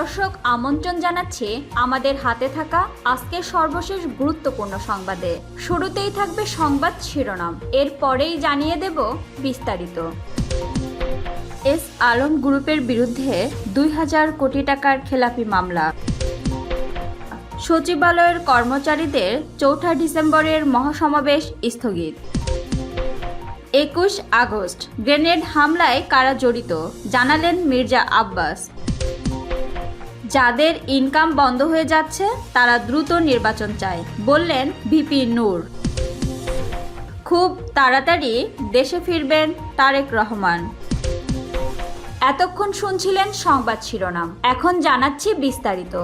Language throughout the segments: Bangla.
দর্শক আমন্ত্রণ জানাচ্ছে আমাদের হাতে থাকা আজকের সর্বশেষ গুরুত্বপূর্ণ সংবাদে। শুরুতেই থাকবে সংবাদ শিরোনাম। এরপরেই জানিয়ে দেব বিস্তারিত। এস আলম গ্রুপের বিরুদ্ধে দুই হাজার কোটি টাকার খেলাপি মামলা। সচিবালয়ের কর্মচারীদের চৌঠা ডিসেম্বরের মহাসমাবেশ স্থগিত। একুশ আগস্ট, গ্রেনেড হামলায় কারা জড়িত জানালেন মির্জা আব্বাস। যাদের ইনকাম বন্ধ হয়ে যাচ্ছে, তারা দ্রুত নির্বাচন চায়, বললেন ভিপি নূর। খুব তাড়াতাড়ি দেশে ফিরবেন তারেক রহমান। এতক্ষণ শুনছিলেন সংবাদ শিরোনাম, এখন জানাচ্ছি বিস্তারিত।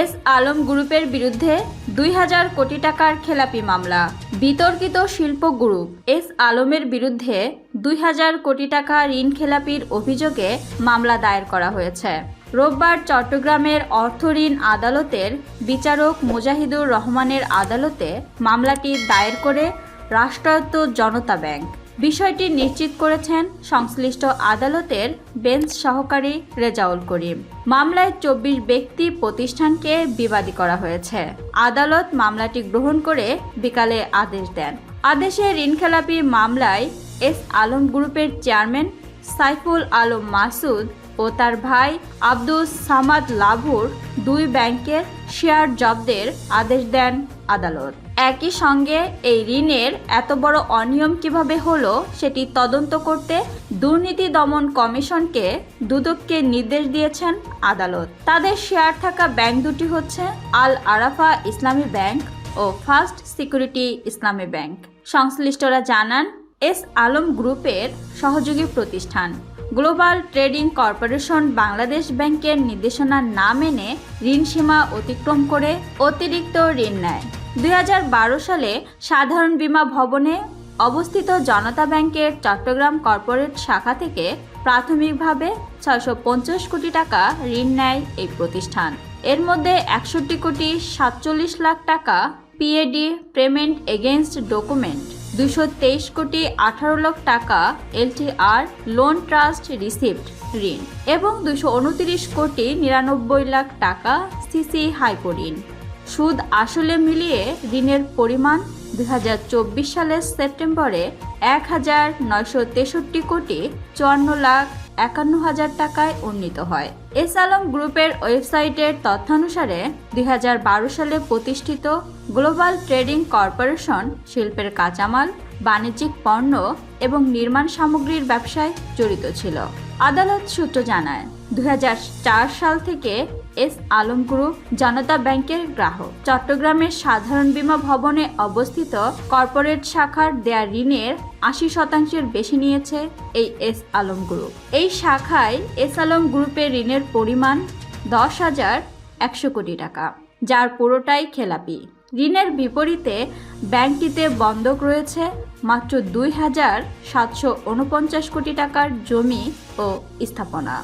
এস আলম গ্রুপের বিরুদ্ধে দুই হাজার কোটি টাকার খেলাপি মামলা। বিতর্কিত শিল্প গ্রুপ এস আলমের বিরুদ্ধে দুই হাজার কোটি টাকা ঋণ খেলাপির অভিযোগে মামলা দায়ের করা হয়েছে। রোববার চট্টগ্রামের অর্থ ঋণ আদালতের বিচারক মুজাহিদুর রহমানের আদালতে মামলাটি দায়ের করে রাষ্ট্রায়ত্ত জনতা ব্যাংক। বিষয়টি নিশ্চিত করেছেন সংশ্লিষ্ট আদালতের বেঞ্চ সহকারী রেজাউল করিম। মামলায় চব্বিশ ব্যক্তি প্রতিষ্ঠানকে বিবাদী করা হয়েছে। আদালত মামলাটি গ্রহণ করে বিকালে আদেশ দেন। আদেশে ঋণখেলাপি মামলায় এস আলম গ্রুপের চেয়ারম্যান সাইফুল আলম মাসুদ ও তার ভাই আব্দুস সামাদ লাভুর দুই ব্যাংকের শেয়ার জব্দের আদেশ দেন আদালত। একই সঙ্গে এই ঋণের এত বড় অনিয়ম কীভাবে হলো সেটি তদন্ত করতে দুর্নীতি দমন কমিশনকে দুদককে নির্দেশ দিয়েছেন আদালত। তাদের শেয়ার থাকা ব্যাংক দুটি হচ্ছে আল আরাফা ইসলামী ব্যাংক ও ফার্স্ট সিকিউরিটি ইসলামী ব্যাংক। সংশ্লিষ্টরা জানান, এস আলম গ্রুপের সহযোগী প্রতিষ্ঠান। গ্লোবাল ট্রেডিং কর্পোরেশন বাংলাদেশ ব্যাংকের নির্দেশনা না মেনে ঋণ সীমা অতিক্রম করে অতিরিক্ত ঋণ নেয়। দু হাজার বারো সালে সাধারণ বীমা ভবনে অবস্থিত জনতা ব্যাংকের চট্টগ্রাম কর্পোরেট শাখা থেকে প্রাথমিকভাবে ছয়শো পঞ্চাশ কোটি টাকা ঋণ নেয় এই প্রতিষ্ঠান। এর মধ্যে একষট্টি কোটি সাতচল্লিশ লাখ টাকা পিএডি পেমেন্ট এগেনস্ট ডকুমেন্ট দুশো তেইশ কোটি আঠারো লাখ টাকা এলটিআর লোন ট্রাস্ট রিসিপ্ট ঋণ এবং দুশো উনত্রিশ কোটি নিরানব্বই লাখ টাকা সিসি হাইপো ঋণ। সুদ আসলে মিলিয়ে ঋণের পরিমাণ দুই হাজার চব্বিশ সালের সেপ্টেম্বরে এক হাজার নয়শো তেষট্টি কোটি চুয়ান্ন লাখ একান্ন হাজার টাকায় উন্নীত হয়। এস আলম গ্রুপের ওয়েবসাইটের তথ্যানুসারে দুই হাজার বারো সালে প্রতিষ্ঠিত গ্লোবাল ট্রেডিং কর্পোরেশন শিল্পের কাঁচামাল, বাণিজ্যিক পণ্য এবং নির্মাণ সামগ্রীর ব্যবসায় জড়িত ছিল। আদালত সূত্র জানায়, দুই হাজার চার সাল থেকে এস আলম গ্রুপ জনতা ব্যাংকের গ্রাহক। চট্টগ্রামের সাধারণ বীমা ভবনে অবস্থিত কর্পোরেট শাখার দেয়া ঋণের আশি শতাংশের বেশি নিয়েছে এই এস আলম গ্রুপ এই শাখায় এস আলম গ্রুপের ঋণের পরিমাণ দশ হাজার একশো কোটি টাকা, যার পুরোটাই খেলাপি। ঋণের বিপরীতে ব্যাংকটিতে বন্ধক রয়েছে মাত্র দুই হাজার সাতশো উনপঞ্চাশ কোটি টাকার জমি ও স্থাপনা।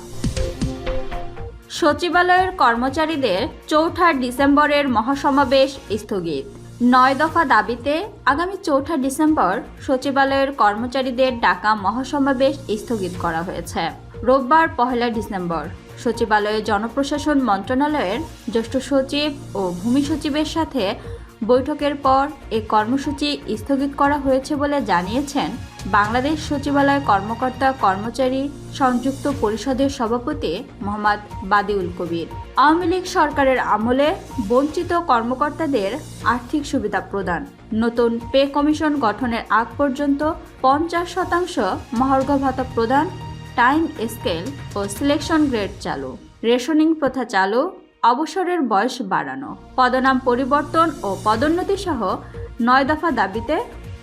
সচিবালয়ের কর্মচারীদের চৌঠা ডিসেম্বরের মহাসমাবেশ স্থগিত। নয় দফা দাবিতে আগামী চৌঠা ডিসেম্বর সচিবালয়ের কর্মচারীদের ডাকা মহাসমাবেশ স্থগিত করা হয়েছে। রোববার পহেলা ডিসেম্বর সচিবালয়ে জনপ্রশাসন মন্ত্রণালয়ের জ্যেষ্ঠ সচিব ও ভূমি সচিবের সাথে বৈঠকের পর এ কর্মসূচি স্থগিত করা হয়েছে বলে জানিয়েছেন বাংলাদেশ সচিবালয় কর্মকর্তা, কর্মচারী, সংযুক্ত পরিষদের সভাপতি মোহাম্মদ বাদিউল কবির। আওয়ামী লীগ সরকারের আমলে বঞ্চিত কর্মকর্তাদের আর্থিক সুবিধা প্রদান। নতুন পে কমিশন গঠনের আগ পর্যন্ত পঞ্চাশ শতাংশ মহার্ঘ ভাতা প্রদান, টাইম স্কেল ও সিলেকশন গ্রেড চালু। রেশনিং প্রথা চালু, অবসরের বয়স বাড়ানো। পদনাম পরিবর্তন ও পদোন্নতি সহ নয় দফা দাবিতে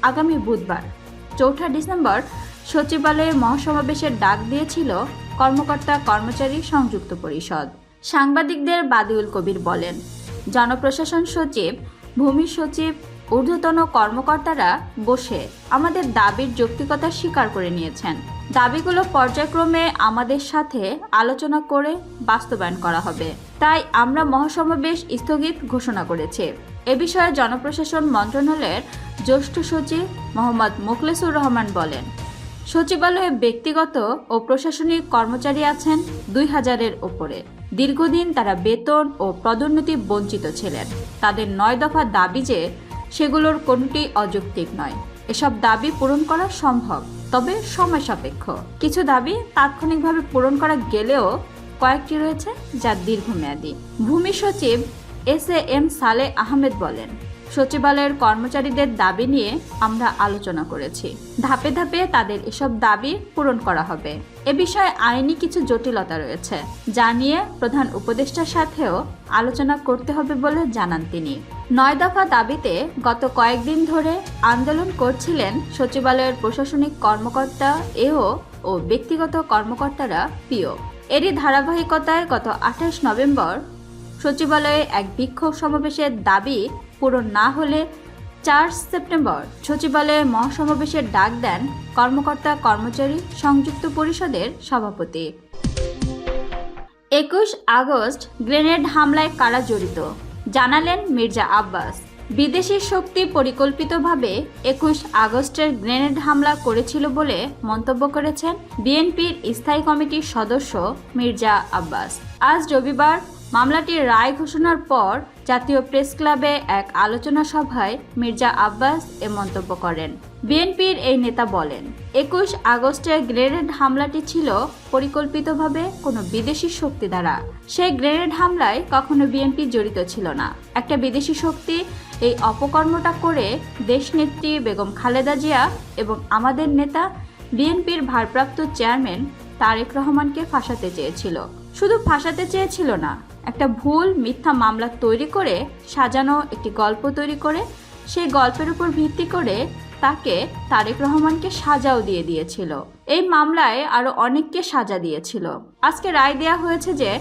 আগামী বুধবার চৌঠা ডিসেম্বর সচিবালয়ে মহাসমাবেশের ডাক দিয়েছিল কর্মকর্তা কর্মচারী সংযুক্ত পরিষদ। সাংবাদিকদের বাদিউল কবির বলেন, জনপ্রশাসন সচিব, ভূমি সচিব, ঊর্ধ্বতন কর্মকর্তারা বসে আমাদের দাবির যৌক্তিকতা স্বীকার করে নিয়েছেন। দাবিগুলো পর্যায়ক্রমে আমাদের সাথে আলোচনা করে বাস্তবায়ন করা হবে। তাই আমরা মহাসমাবেশ স্থগিত ঘোষণা করেছি। এ বিষয়ে জনপ্রশাসন মন্ত্রণালয়ের জ্যেষ্ঠ সচিব মোহাম্মদ মোখলেসুর রহমান বলেন, সচিবালয়ে ব্যক্তিগত ও প্রশাসনিক কর্মচারী আছেন দুই হাজারের ওপরে দীর্ঘদিন তারা বেতন ও পদোন্নতি বঞ্চিত ছিলেন। তাদের নয় দফা দাবি যে সেগুলোর কোনটি অযৌক্তিক নয়। এসব দাবি পূরণ করা সম্ভব, তবে সময় সাপেক্ষ। কিছু দাবি তাৎক্ষণিকভাবে পূরণ করা গেলেও কয়েকটি রয়েছে যা দীর্ঘমেয়াদী। ভূমি সচিব এস এ এম সালে আহমেদ বলেন সচিবালয়ের কর্মচারীদের দাবি নিয়ে আমরা আলোচনা করেছি। ধাপে ধাপে তাদের এসব দাবি পূরণ করা হবে। এ বিষয়ে আইনি কিছু জটিলতা রয়েছে, যা নিয়ে প্রধান উপদেষ্টার সাথেও আলোচনা করতে হবে বলে জানান তিনি। নয় দফা দাবিতে গত কয়েকদিন ধরে আন্দোলন করছিলেন সচিবালয়ের প্রশাসনিক কর্মকর্তা এও ও ব্যক্তিগত কর্মকর্তারা পিও। এরই ধারাবাহিকতায় গত আঠাশ নভেম্বর সচিবালয়ে এক বিক্ষোভ সমাবেশের দাবি পূরণ না হলে চার সেপ্টেম্বর সচিবালয়ে মহাসমাবেশের ডাক দেন কর্মকর্তা কর্মচারী সংযুক্ত পরিষদের সভাপতি। একুশ আগস্ট গ্রেনেড হামলায় কারা জড়িত? জানালেন মির্জা আব্বাস। বিদেশি শক্তি পরিকল্পিতভাবে একুশ আগস্টের গ্রেনেড হামলা করেছিল বলে মন্তব্য করেছেন বিএনপির স্থায়ী কমিটির সদস্য মির্জা আব্বাস। আজ রবিবার মামলাটির রায় ঘোষণার পর জাতীয় প্রেস ক্লাবে এক আলোচনা সভায় মির্জা আব্বাস এ মন্তব্য করেন। বিএনপির এই নেতা বলেন, একুশ আগস্টের গ্রেনেড হামলাটি ছিল পরিকল্পিতভাবে কোনো বিদেশি শক্তি দ্বারা। সেই গ্রেনেড হামলায় কখনো বিএনপি জড়িত ছিল না। একটা বিদেশি শক্তি এই অপকর্মটা করে দেশনেত্রী বেগম খালেদা জিয়া এবং আমাদের নেতা বিএনপির ভারপ্রাপ্ত চেয়ারম্যান তারেক রহমানকে ফাঁসাতে চেয়েছিল। শুধু ফাঁসাতে চেয়েছিল না, একটা ভুল মিথ্যা মামলা তৈরি করে, সাজানো একটি গল্প তৈরি করে, সেই গল্পের উপর ভিত্তি করে তাকে তারেক রহমানকে সাজাও দিয়ে দিয়েছিল। এই মামলায় আরও অনেককে সাজা দিয়েছিল। আজকে রায় দেয়া হয়েছে যে,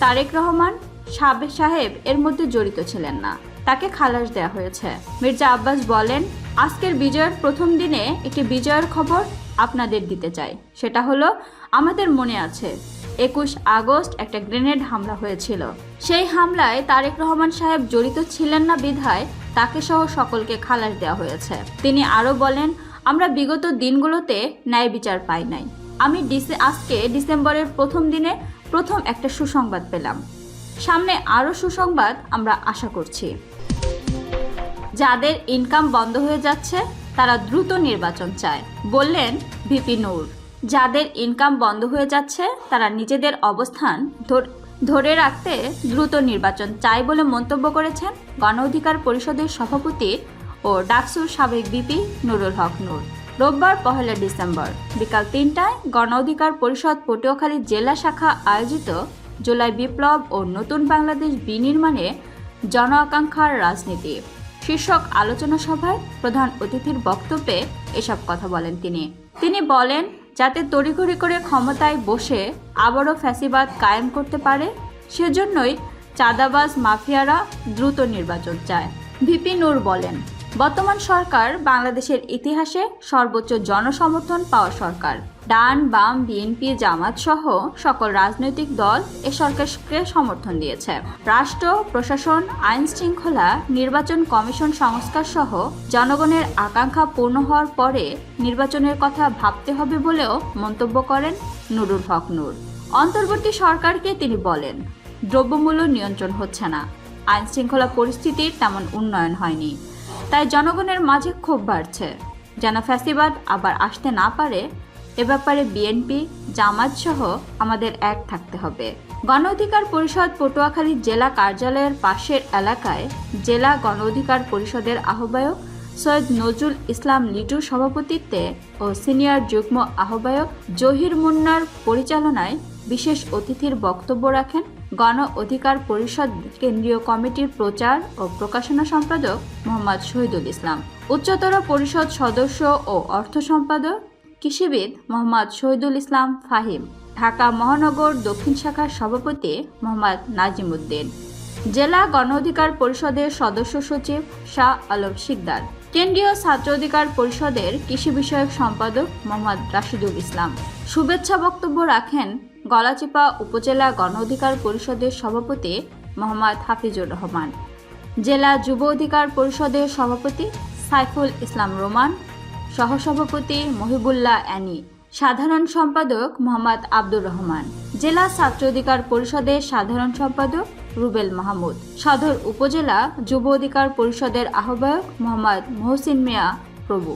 তারেক রহমান সাবেক সাহেব এর মধ্যে জড়িত ছিলেন না। তাকে খালাস দেওয়া হয়েছে। মির্জা আব্বাস বলেন, আজকের বিজয়ের প্রথম দিনে একটি বিজয়ের খবর আপনাদের দিতে চাই। সেটা হলো আমাদের মনে আছে, একুশ আগস্ট একটা গ্রেনেড হামলা হয়েছিল। সেই হামলায় তারেক রহমান সাহেব জড়িত ছিলেন না বিধায় তাকে সহ সকলকে খালাস দেওয়া হয়েছে। তিনি আরও বলেন, আমরা বিগত দিনগুলোতে ন্যায় বিচার পাই নাই। আমি ডিসে আজকে ডিসেম্বরের প্রথম দিনে প্রথম একটা সুসংবাদ পেলাম। সামনে আরও সুসংবাদ আমরা আশা করছি। যাদের ইনকাম বন্ধ হয়ে যাচ্ছে, তারা দ্রুত নির্বাচন চায়, বললেন ভিপি নূর। যাদের ইনকাম বন্ধ হয়ে যাচ্ছে, তারা নিজেদের অবস্থান ধরে রাখতে দ্রুত নির্বাচন চাই বলে মন্তব্য করেছেন গণ অধিকার পরিষদের সভাপতি ও ডাকসুর সাবেক বিপি নুরুল হক নূর। রোববার পহেলা ডিসেম্বর বিকাল তিনটায় গণ অধিকার পরিষদ পটুয়াখালী জেলা শাখা আয়োজিত জুলাই বিপ্লব ও নতুন বাংলাদেশ বিনির্মাণে জন আকাঙ্ক্ষার রাজনীতি। শীর্ষক আলোচনা সভায় প্রধান অতিথির বক্তব্যে এসব কথা বলেন তিনি। তিনি বলেন যাতে তড়িঘড়ি করে ক্ষমতায় বসে আবারও ফ্যাসিবাদ কায়েম করতে পারে, সেজন্যই চাঁদাবাজ মাফিয়ারা দ্রুত নির্বাচন চায়, ভিপি নূর বলেন। বর্তমান সরকার বাংলাদেশের ইতিহাসে সর্বোচ্চ জনসমর্থন পাওয়া সরকার। ডান, বাম বিএনপি জামাত সহ সকল রাজনৈতিক দল এ সরকারকে সমর্থন দিয়েছে। রাষ্ট্র, প্রশাসন, আইন শৃঙ্খলা, নির্বাচন কমিশন সংস্কার সহ জনগণের আকাঙ্ক্ষা পূর্ণ হওয়ার পরে নির্বাচনের কথা ভাবতে হবে বলেও মন্তব্য করেন নুরুল হক নূর। অন্তর্বর্তী সরকারকে তিনি বলেন, দ্রব্যমূল্য নিয়ন্ত্রণ হচ্ছে না। আইন শৃঙ্খলা পরিস্থিতির তেমন উন্নয়ন হয়নি। তাই জনগণের মাঝে ক্ষোভ বাড়ছে। যেন ফ্যাসিবাদ আবার আসতে না পারে, এ ব্যাপারে বিএনপি জামাত সহ আমাদের এক থাকতে হবে। গণ অধিকার পরিষদ পটুয়াখালী জেলা কার্যালয়ের পাশের এলাকায় জেলা গণ অধিকার পরিষদের আহ্বায়ক সৈয়দ নজরুল ইসলাম লিটুর সভাপতিত্বে ও সিনিয়র যুগ্ম আহ্বায়ক জহির মুন্নার পরিচালনায় বিশেষ অতিথির বক্তব্য রাখেন গণ অধিকার পরিষদ কেন্দ্রীয় কমিটির প্রচার ও প্রকাশনা সম্পাদক মোহাম্মদ শহীদুল ইসলাম। উচ্চতর পরিষদ সদস্য ও অর্থ সম্পাদক কৃষিবিদ মোহাম্মদ শহীদুল ইসলাম ফাহিম। ঢাকা মহানগর দক্ষিণ শাখার সভাপতি মোহাম্মদ নাজিম উদ্দিন। জেলা গণ অধিকার পরিষদের সদস্য সচিব শাহ আলম শিকদার। কেন্দ্রীয় ছাত্র অধিকার পরিষদের কৃষি বিষয়ক সম্পাদক মোহাম্মদ রাশিদুল ইসলাম। শুভেচ্ছা বক্তব্য রাখেন গলাচিপা উপজেলা গণ অধিকার পরিষদের সভাপতি মোহাম্মদ হাফিজুর রহমান, জেলা যুব অধিকার পরিষদের সভাপতি সাইফুল ইসলাম রোমান, সহসভাপতি মহিবুল্লাহ অ্যানি, সাধারণ সম্পাদক মোহাম্মদ আব্দুর রহমান, জেলা ছাত্র অধিকার পরিষদের সাধারণ সম্পাদক রুবেল মাহমুদ, সদর উপজেলা যুব অধিকার পরিষদের আহ্বায়ক মোহাম্মদ মহসিন মিয়া প্রভু।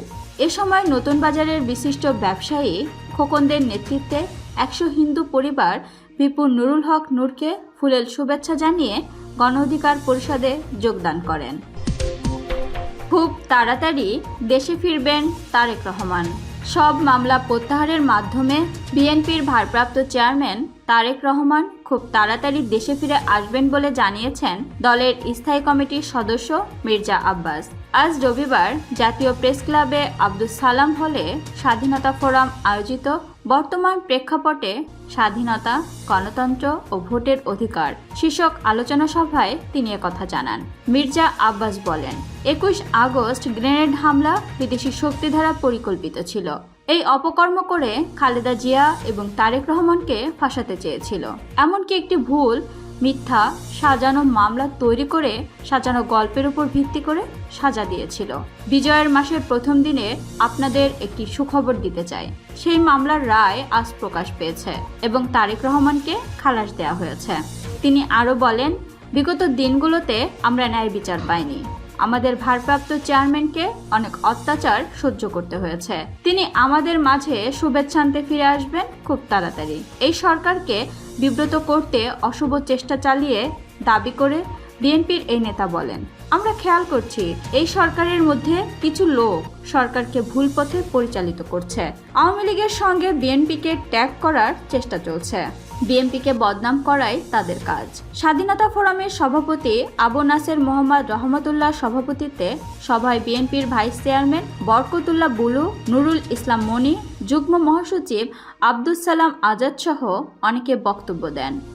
এ সময় নতুন বাজারের বিশিষ্ট ব্যবসায়ী খোকনদের নেতৃত্বে একশো হিন্দু পরিবার বিপুল নুরুল হক নূরকে ফুলেল শুভেচ্ছা জানিয়ে গণ অধিকার পরিষদে যোগদান করেন। খুব তাড়াতাড়ি দেশে ফিরবেন তারেক রহমান। সব মামলা প্রত্যাহারের মাধ্যমে বিএনপির ভারপ্রাপ্ত চেয়ারম্যান তারেক রহমান খুব তাড়াতাড়ি দেশে ফিরে আসবেন বলে জানিয়েছেন দলের স্থায়ী কমিটির সদস্য মির্জা আব্বাস। আজ রবিবার জাতীয় প্রেস ক্লাবে আব্দুল সালাম হলে স্বাধীনতা ফোরাম আয়োজিত বর্তমান প্রেক্ষাপটে স্বাধীনতা, গণতন্ত্র ও ভোটের অধিকার। শীর্ষক আলোচনা সভায় তিনি কথা জানান। মির্জা আব্বাস বলেন, একুশ আগস্ট গ্রেনেড হামলা বিদেশি শক্তি দ্বারা পরিকল্পিত ছিল। এই অপকর্ম করে খালেদা জিয়া এবং তারেক রহমানকে ফাঁসাতে চেয়েছিল। এমনকি একটি ভুল মিথ্যা সাজানো মামলা তৈরি করে সাজানো গল্পের উপর ভিত্তি করে সাজা দিয়েছিল। বিজয়ের মাসের প্রথম দিনে আপনাদের একটি সুখবর দিতে চাই। সেই মামলার রায় আজ প্রকাশ পেয়েছে এবং তারেক রহমানকে খালাস দেওয়া হয়েছে। তিনি আরও বলেন, বিগত দিনগুলোতে আমরা ন্যায় বিচার পাইনি। আমাদের ভারপ্রাপ্ত চেয়ারম্যানকে অনেক অত্যাচার সহ্য করতে হয়েছে। তিনি আমাদের মাঝে শুভেচ্ছান্তে ফিরে আসবেন খুব তাড়াতাড়ি। এই সরকারকে বিব্রত করতে অশুভ চেষ্টা চালিয়ে দাবি করে বিএনপির এই নেতা বলেন, আমরা খেয়াল করছি, এই সরকারের মধ্যে কিছু লোক সরকারকে ভুল পথে পরিচালিত করছে। আওয়ামী লীগের সঙ্গে বিএনপিকে ট্যাগ করার চেষ্টা চলছে। বিএনপিকে বদনাম করাই তাদের কাজ। স্বাধীনতা ফোরামের সভাপতি আবু নাসের মোহাম্মদ রহমতুল্লাহ সভাপতিত্বে সভায় বিএনপির ভাইস চেয়ারম্যান বরকতুল্লাহ বুলু, নুরুল ইসলাম মনি, যুগ্ম মহাসচিব আব্দুস সালাম আজাদ সহ অনেকে বক্তব্য দেন।